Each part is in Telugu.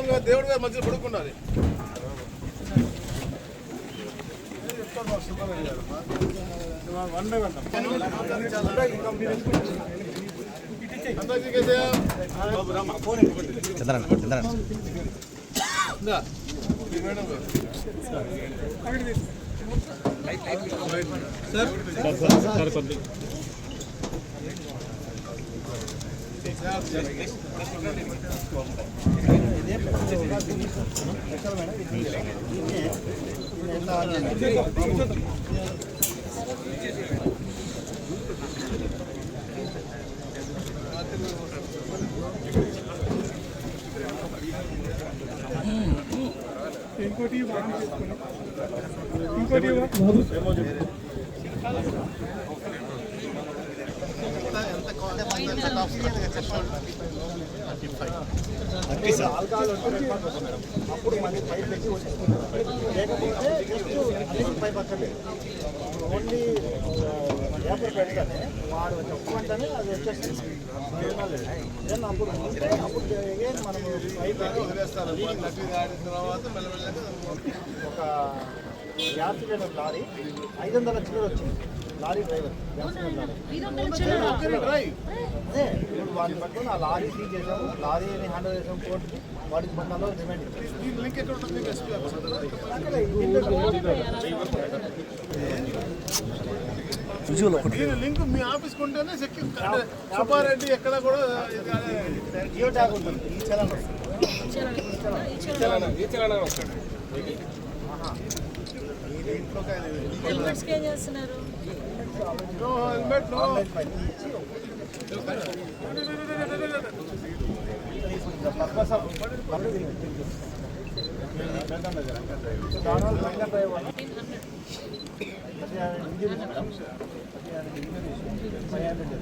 ఆనందంగా దేవుడి గారు మధ్యలో పడుకున్నది అందరికీ కేసీఆర్. చంద్రన్న చంద్రన్న ఇందా, ఈ మేడం గారు. అప్పుడు మనకి పైప్ పెట్టి లేకపోతే జస్ట్ పైప్ అక్కర్లేదు ఓన్లీ పేపర్ పెడతానే వాడు చెప్పమంటేనే అది వచ్చేస్తుంది దెన్ అప్పుడు అప్పుడు మనం పైప్ తర్వాత ఒక గ్యాస్ లారీ ఐదు వందల చిల్లర వచ్చింది. Lorry driver. అదే ఇప్పుడు వాడిని పట్టుకొని ఆ లారీ సీజ్ చేసాము లారీని హ్యాండిల్ చేసాము కోర్టుకి. వాడికి రోజులు రిమైండ్ లింక్ మీ ఆఫీస్ ఉంటేనే సెక్యూర్ అంటే సుబ్బారెడ్డి ఎక్కడ కూడా. జియో ట్యాగ్ ఉంటుంది. ఈ చలాన్. వస్తుంది ఇది ఇంట్లో కాదు ఇది. హెల్మెట్స్ ఏం చేస్తున్నారు నో హెల్మెట్ నో ఆన్లైన్ పైన ఇచ్చి the purpose of దానివల్ల లంగా డ్రైవ్ వల్ల అది ఆయన ఇంజరీ మేడం అది ఆయన ఇంజరీ ఫైవ్ హండ్రెడ్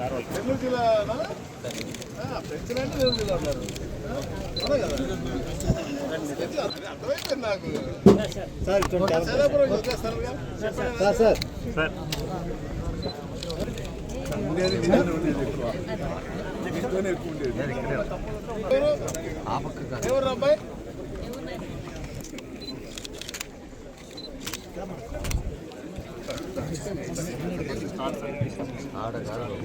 నెల్లూరు జిల్లా ఉన్నారు. అవునా కదా? పెంచ- అది అర్థమైపోయింది నాకు. Sir sir sir. ఉండేది మీదనే ఉండేది ఎక్కువ. మీతోనే ఎక్కువ ఉండేది. ఎవరు? ఆ పక్క కాదు. ఎవరు అబ్బాయి? ఆడ కాదు.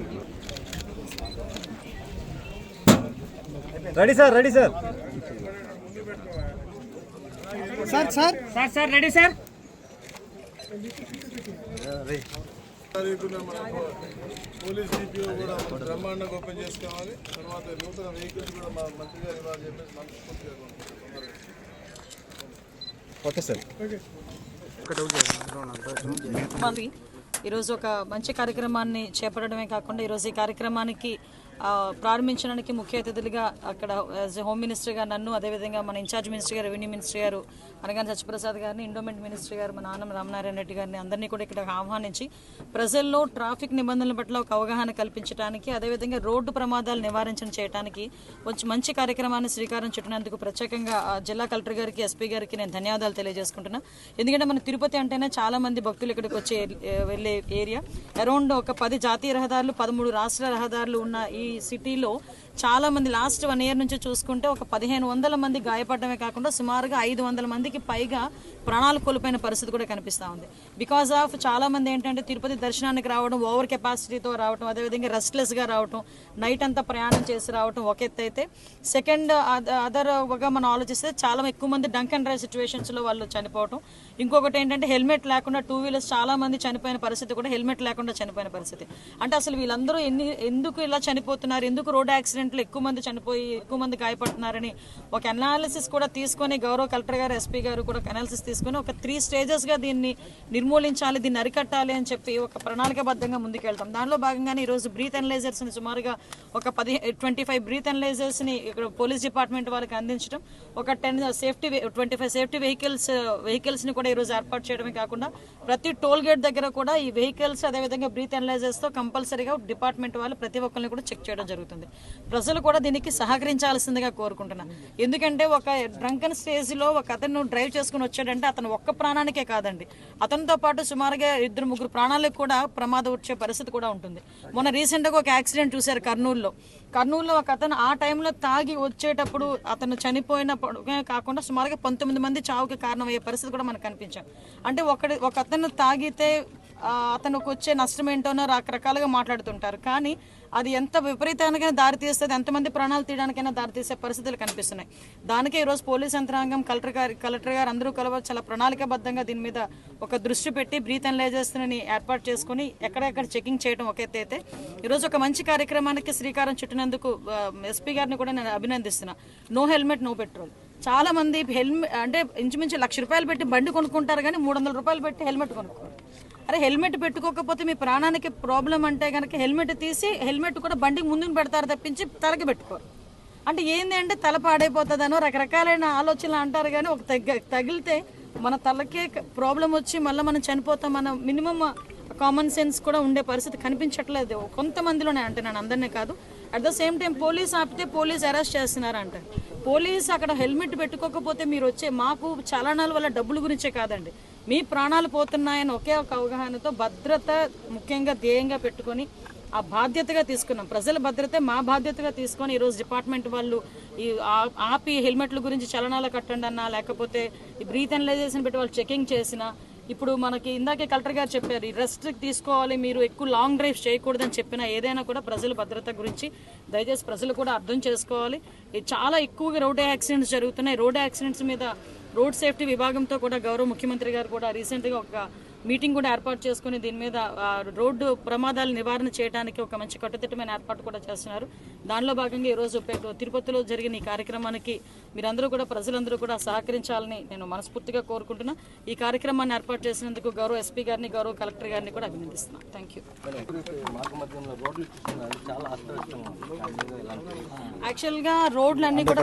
Ready sir ready sir. Sir sir. Sir sir ready sir. తారీఖున మన పోలీస్ డిపిఓ కూడా బ్రహ్మాండంగా ఓపెన్ చేసుకోవాలి తర్వాత నూతన వెహికల్స్ కూడా మా మంత్రి గారు ఇవ్వాలి చెప్పేసి మనస్ఫూర్తిగా. ఓకే సార్ మంది ఈరోజు ఒక మంచి కార్యక్రమాన్ని చేపట్టడమే కాకుండా ఈరోజు ఈ కార్యక్రమానికి ప్రారంభించడానికి ముఖ్య అతిథులుగా అక్కడ యాజ్ హోమ్ మినిస్టర్ గారు నన్ను అదేవిధంగా మన ఇన్ఛార్జ్ మినిస్టర్ గారు రెవెన్యూ మినిస్టర్ గారు అనగానే సత్యప్రసాద్ గారిని ఇండోమెంట్ మినిస్టర్ గారు మా నాన్న రామనారాయణ రెడ్డి గారిని అందరినీ కూడా ఇక్కడ ఆహ్వానించి ప్రజల్లో ట్రాఫిక్ నిబంధనల పట్ల ఒక అవగాహన కల్పించడానికి అదేవిధంగా రోడ్డు ప్రమాదాలు నివారించడం చేయడానికి కొంచెం మంచి కార్యక్రమాన్ని శ్రీకారం చుట్టినందుకు ప్రత్యేకంగా జిల్లా కలెక్టర్ గారికి ఎస్పీ గారికి నేను ధన్యవాదాలు తెలియజేసుకుంటున్నా. ఎందుకంటే మన తిరుపతి అంటేనే చాలా మంది భక్తులు ఇక్కడికి వచ్చే వెళ్ళే ఏరియా. అరౌండ్ ఒక పది జాతీయ రహదారులు పదమూడు రాష్ట్ర రహదారులు ఉన్న ఈ సిటీలో చాలా మంది లాస్ట్ వన్ ఇయర్ నుంచి చూసుకుంటే ఒక పదిహేను వందల మంది గాయపడమే కాకుండా సుమారుగా ఐదు వందల మందికి పైగా ప్రాణాలు కోల్పోయిన పరిస్థితి కూడా కనిపిస్తూ ఉంది. బికాస్ ఆఫ్ చాలా మంది ఏంటంటే తిరుపతి దర్శనానికి రావడం ఓవర్ కెపాసిటీతో రావడం అదేవిధంగా రెస్ట్లెస్గా రావటం నైట్ అంతా ప్రయాణం చేసి రావటం ఒక ఎత్తు అయితే. సెకండ్ అదర్ ఒక మనం ఆలోచిస్తే చాలా ఎక్కువ మంది డంక్ అండ్ డ్రైవ్ సిచ్యువేషన్స్లో వాళ్ళు చనిపోవటం. ఇంకొకటి ఏంటంటే హెల్మెట్ లేకుండా టూ వీలర్స్ చాలా మంది చనిపోయిన పరిస్థితి కూడా హెల్మెట్ లేకుండా చనిపోయిన పరిస్థితి. అంటే అసలు వీళ్ళందరూ ఎన్ని ఎందుకు ఇలా చనిపోతున్నారు? ఎందుకు రోడ్ యాక్సిడెంట్ యాక్సిడెంట్లు ఎక్కువ మంది చనిపోయి ఎక్కువ మంది గాయపడుతున్నారని ఒక అనాలిసిస్ కూడా తీసుకొని గౌరవ కలెక్టర్ గారు ఎస్పీ గారు కూడా అనాలిసిస్ తీసుకొని ఒక త్రీ స్టేజెస్గా దీన్ని నిర్మూలించాలి దీన్ని అరికట్టాలి అని చెప్పి ఒక ప్రణాళికబద్ధంగా ముందుకెళ్తాం. దానిలో భాగంగానే ఈరోజు బ్రీత్ అనలైజర్స్ని సుమారుగా ఒక పది ట్వంటీ ఫైవ్ బ్రీత్ అనలైజర్స్ని ఇక్కడ పోలీస్ డిపార్ట్మెంట్ వాళ్ళకి అందించడం ఒక ten safety twenty five safety vehicles వెహికల్స్ని కూడా ఈరోజు ఏర్పాటు చేయడమే కాకుండా ప్రతి టోల్ గేట్ దగ్గర కూడా ఈ వెహికల్స్ అదేవిధంగా బ్రీత్ అనలైజర్స్తో కంపల్సరీగా డిపార్ట్మెంట్ వాళ్ళు ప్రతి ఒక్కరిని కూడా చెక్ చేయడం జరుగుతుంది. ప్రజలు కూడా దీనికి సహకరించాల్సిందిగా కోరుకుంటున్నాను ఎందుకంటే ఒక డ్రంకన్ స్టేజ్లో ఒక అతను డ్రైవ్ చేసుకుని వచ్చాడంటే అతను ఒక్క ప్రాణానికే కాదండి. అతనితో పాటు సుమారుగా ఇద్దరు ముగ్గురు ప్రాణాలకు కూడా ప్రమాదం వచ్చే పరిస్థితి కూడా ఉంటుంది. మొన్న రీసెంట్గా ఒక యాక్సిడెంట్ చూశారు కర్నూలులో. కర్నూలులో ఒక అతను ఆ టైంలో తాగి వచ్చేటప్పుడు అతను చనిపోయినప్పుడు కాకుండా సుమారుగా పంతొమ్మిది మంది చావుకి కారణమయ్యే పరిస్థితి కూడా మనకు కనిపించాం. అంటే ఒకటి ఒక అతను తాగితే అతనికి వచ్చే నష్టం ఏంటోనో రకరకాలుగా మాట్లాడుతుంటారు. కానీ అది ఎంత విపరీతానికైనా దారి తీస్తుంది ఎంతమంది ప్రాణాలు తీయడానికైనా దారి తీసే పరిస్థితులు కనిపిస్తున్నాయి. దానికే ఈరోజు పోలీస్ యంత్రాంగం కలెక్టర్ గారు కలెక్టర్ గారు అందరూ కలవ చాలా ప్రణాళికాబద్ధంగా దీని మీద ఒక దృష్టి పెట్టి బ్రీత్ అనలైజర్స్ని ఏర్పాటు చేసుకుని ఎక్కడెక్కడ చెకింగ్ చేయడం ఒక అయితే ఈరోజు ఒక మంచి కార్యక్రమానికి శ్రీకారం చుట్టినందుకు ఎస్పీ గారిని కూడా నేను అభినందిస్తున్నా. No helmet no petrol. చాలా మంది హెల్మెట్ అంటే ఇంచుమించు లక్ష రూపాయలు పెట్టి బండి కొనుక్కుంటారు కానీ మూడు వందల రూపాయలు పెట్టి హెల్మెట్ కొనుక్కోరు. అరే హెల్మెట్ పెట్టుకోకపోతే మీ ప్రాణానికి ప్రాబ్లం అంటే కనుక హెల్మెట్ తీసి హెల్మెట్ కూడా బండికి ముందుకు పెడతారు తప్పించి తలకి పెట్టుకోరు అంటే ఏంది అంటే తల పాడైపోతుందనో రకరకాలైన ఆలోచనలు అంటారు కానీ ఒక తగ్గ తగిలితే మన తలకే ప్రాబ్లం వచ్చి మళ్ళీ మనం చనిపోతాం మన మినిమం కామన్ సెన్స్ కూడా ఉండే పరిస్థితి కనిపించట్లేదు. కొంతమందిలోనే అంటే నేను అందరినీ కాదు. At the same time police ఆపితే పోలీస్ అరెస్ట్ చేస్తున్నారంట. పోలీస్ అక్కడ హెల్మెట్ పెట్టుకోకపోతే మీరు వచ్చే మాకు చలనాల వల్ల డబ్బుల గురించే కాదండి. మీ ప్రాణాలు పోతున్నాయని ఒకే ఒక అవగాహనతో భద్రత ముఖ్యంగా ధ్యేయంగా పెట్టుకొని ఆ బాధ్యతగా తీసుకున్నాం. ప్రజల భద్రతే మా బాధ్యతగా తీసుకొని ఈరోజు డిపార్ట్మెంట్ వాళ్ళు ఈ ఆపి హెల్మెట్ల గురించి చలనాలు కట్టండి అన్నా లేకపోతే ఈ బ్రీత్ అనలైజేషన్ పెట్టి వాళ్ళు చెకింగ్ చేసినా ఇప్పుడు మనకి ఇందాకే కలెక్టర్ గారు చెప్పారు ఈ రెస్ట్ తీసుకోవాలి మీరు ఎక్కువ లాంగ్ డ్రైవ్ చేయకూడదని చెప్పినా ఏదైనా కూడా ప్రజల భద్రత గురించి దయచేసి ప్రజలు కూడా అర్థం చేసుకోవాలి. చాలా ఎక్కువగా రోడ్ యాక్సిడెంట్స్ జరుగుతున్నాయి. రోడ్ యాక్సిడెంట్స్ మీద రోడ్ సేఫ్టీ విభాగంతో కూడా గౌరవ ముఖ్యమంత్రి గారు కూడా రీసెంట్గా ఒక మీటింగ్ కూడా ఏర్పాటు చేసుకుని దీని మీద రోడ్డు ప్రమాదాల నివారణ చేయడానికి ఒక మంచి కట్టుదిట్టమైన ఏర్పాటు కూడా చేస్తున్నారు. దానిలో భాగంగా ఈరోజు తిరుపతిలో జరిగిన ఈ కార్యక్రమానికి మీరందరూ కూడా ప్రజలందరూ కూడా సహకరించాలని నేను మనస్ఫూర్తిగా కోరుకుంటున్నా. ఈ కార్యక్రమాన్ని ఏర్పాటు చేసినందుకు గౌరవ ఎస్పీ గారిని గౌరవ కలెక్టర్ గారిని కూడా అభినందిస్తున్నాను థ్యాంక్ యూ మధ్యంలో రోడ్లు యాక్చువల్గా రోడ్లన్నీ కూడా.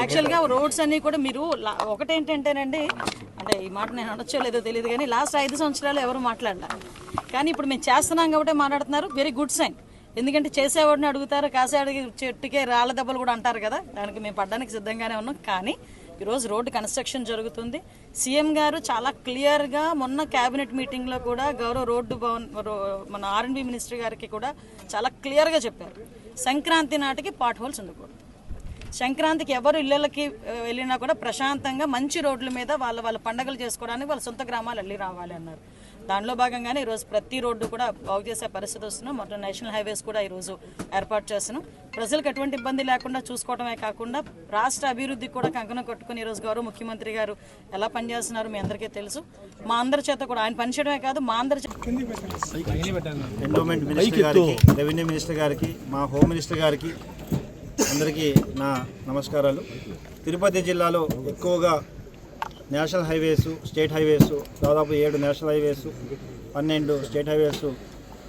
యాక్చువల్గా రోడ్స్ అన్ని కూడా మీరు లా- ఒకటేంటంటేనండి అంటే ఈ మాట నేను అనొచ్చో లేదో తెలియదు కానీ లాస్ట్ ఐదు సంవత్సరాలు ఎవరు మాట్లాడలే. కానీ ఇప్పుడు మేము చేస్తున్నాం కాబట్టి మాట్లాడుతున్నారు. వెరీ గుడ్ సైన్ ఎందుకంటే చేసేవాడిని అడుగుతారు కాసేవాడికి చెట్టుకే రాళ్ళ దెబ్బలు కూడా అంటారు కదా. దానికి మేము పడ్డానికి సిద్ధంగానే ఉన్నాం. కానీ ఈరోజు రోడ్డు కన్స్ట్రక్షన్ జరుగుతుంది. సీఎం గారు చాలా క్లియర్గా మొన్న క్యాబినెట్ మీటింగ్లో కూడా గౌరవ రోడ్డు భవన్ రో- మన ఆర్ఎన్బి మినిస్టర్ గారికి కూడా చాలా క్లియర్గా చెప్పారు. సంక్రాంతి నాటికి పాట్ హోల్స్ ఉండకూడదు. సంక్రాంతికి ఎవరు ఇళ్ళకి వెళ్ళినా కూడా ప్రశాంతంగా మంచి రోడ్ల మీద వాళ్ళ వాళ్ళ పండగలు చేసుకోవడానికి వాళ్ళ సొంత గ్రామాలు వెళ్ళి రావాలి అన్నారు. దానిలో భాగంగానే ఈరోజు ప్రతి రోడ్డు కూడా బాగు చేసే పరిస్థితి వస్తున్నాం. మొత్తం నేషనల్ హైవేస్ కూడా ఈరోజు ఏర్పాటు చేస్తున్నాం. ప్రజలకు ఎటువంటి ఇబ్బంది లేకుండా చూసుకోవడమే కాకుండా రాష్ట్ర అభివృద్ధికి కూడా కంకణం కట్టుకుని ఈరోజు గౌరవ ముఖ్యమంత్రి గారు ఎలా పనిచేస్తున్నారు మీ అందరికీ తెలుసు. మా అందరి చేత కూడా ఆయన పనిచేయడమే కాదు మా అందరి చేత ఎండోమెంట్ మినిస్టర్ గారికి రెవెన్యూ మినిస్టర్ గారికి మా హోమ్ మినిస్టర్ గారికి అందరికీ నా నమస్కారాలు. తిరుపతి జిల్లాలో ఎక్కువగా నేషనల్ హైవేస్ స్టేట్ హైవేస్ దాదాపు ఏడు నేషనల్ హైవేస్ పన్నెండు స్టేట్ హైవేస్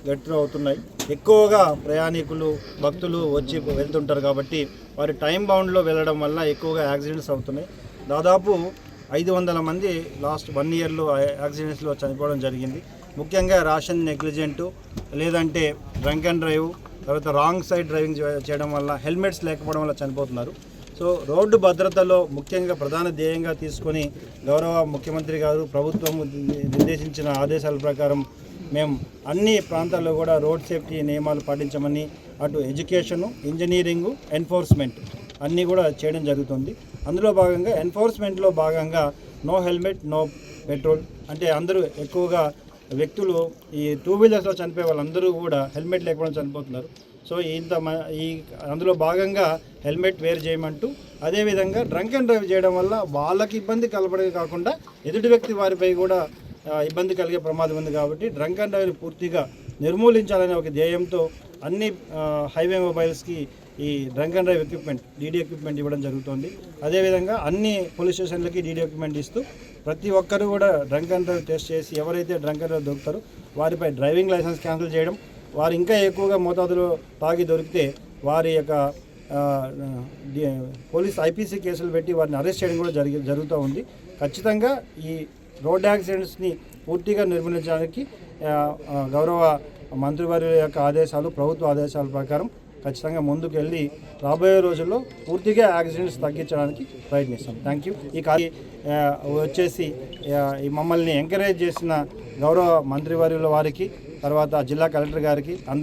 గట్టు అవుతున్నాయి. ఎక్కువగా ప్రయాణికులు భక్తులు వచ్చి వెళ్తుంటారు కాబట్టి వారి టైం బౌండ్లో వెళ్ళడం వల్ల ఎక్కువగా యాక్సిడెంట్స్ అవుతున్నాయి. దాదాపు ఐదు వందల మంది లాస్ట్ వన్ ఇయర్లో యాక్సిడెంట్స్లో చనిపోవడం జరిగింది. ముఖ్యంగా రాషన్ నెగ్లిజెంటు లేదంటే డ్రంక్ అండ్ డ్రైవ్ తర్వాత రాంగ్ సైడ్ డ్రైవింగ్ చేయడం వల్ల హెల్మెట్స్ లేకపోవడం వల్ల చనిపోతున్నారు. సో రోడ్డు భద్రతలో ముఖ్యంగా ప్రధాన ధ్యేయంగా తీసుకొని గౌరవ ముఖ్యమంత్రి గారు ప్రభుత్వం నిర్దేశించిన ఆదేశాల ప్రకారం మేము అన్ని ప్రాంతాల్లో కూడా రోడ్ సేఫ్టీ నియమాలు పాటించమని అటు ఎడ్యుకేషను ఇంజనీరింగు ఎన్ఫోర్స్మెంట్ అన్నీ కూడా చేయడం జరుగుతుంది. అందులో భాగంగా ఎన్ఫోర్స్మెంట్లో భాగంగా నో హెల్మెట్ నో పెట్రోల్ అంటే అందరూ ఎక్కువగా వ్యక్తులు ఈ టూ వీలర్స్లో చనిపోయే వాళ్ళందరూ కూడా హెల్మెట్ లేకపోవడం చనిపోతున్నారు. సో ఇంత మ- ఈ అందులో భాగంగా హెల్మెట్ వేర్ చేయమంటూ అదేవిధంగా డ్రంక్ అండ్ డ్రైవ్ చేయడం వల్ల వాళ్ళకి ఇబ్బంది కలపడమే కాకుండా ఎదుటి వ్యక్తి వారిపై కూడా ఇబ్బంది కలిగే ప్రమాదం ఉంది కాబట్టి డ్రంక్ అండ్ డ్రైవ్ పూర్తిగా నిర్మూలించాలనే ఒక ధ్యేయంతో అన్ని హైవే మొబైల్స్కి ఈ drunk and drive equipment DD equipment ఇవ్వడం జరుగుతుంది. అదేవిధంగా అన్ని పోలీస్ స్టేషన్లకి డీడీ ఎక్విప్మెంట్ ఇస్తూ ప్రతి ఒక్కరు కూడా డ్రంక్ అండ్ డ్రైవ్ టెస్ట్ చేసి ఎవరైతే డ్రంక్ అండ్ డ్రైవ్ దొరుకుతారో వారిపై డ్రైవింగ్ లైసెన్స్ క్యాన్సిల్ చేయడం వారు ఇంకా ఎక్కువగా మోతాదులో తాగి దొరికితే వారి యొక్క పోలీస్ ఐపీసీ కేసులు పెట్టి వారిని అరెస్ట్ చేయడం కూడా జరిగి జరుగుతూ ఉంది. ఖచ్చితంగా ఈ రోడ్ యాక్సిడెంట్స్ని పూర్తిగా నిర్మూలించడానికి గౌరవ మంత్రివారి యొక్క ఆదేశాలు ప్రభుత్వ ఆదేశాల ప్రకారం ఖచ్చితంగా ముందుకు వెళ్ళి రాబోయే రోజుల్లో పూర్తిగా యాక్సిడెంట్స్ తగ్గించడానికి ప్రయత్నిస్తాం. థ్యాంక్ యూ ఈ కార్య వచ్చేసి ఈ మమ్మల్ని ఎంకరేజ్ చేసిన గౌరవ మంత్రివర్యుల వారికి తర్వాత జిల్లా కలెక్టర్ గారికి అందరి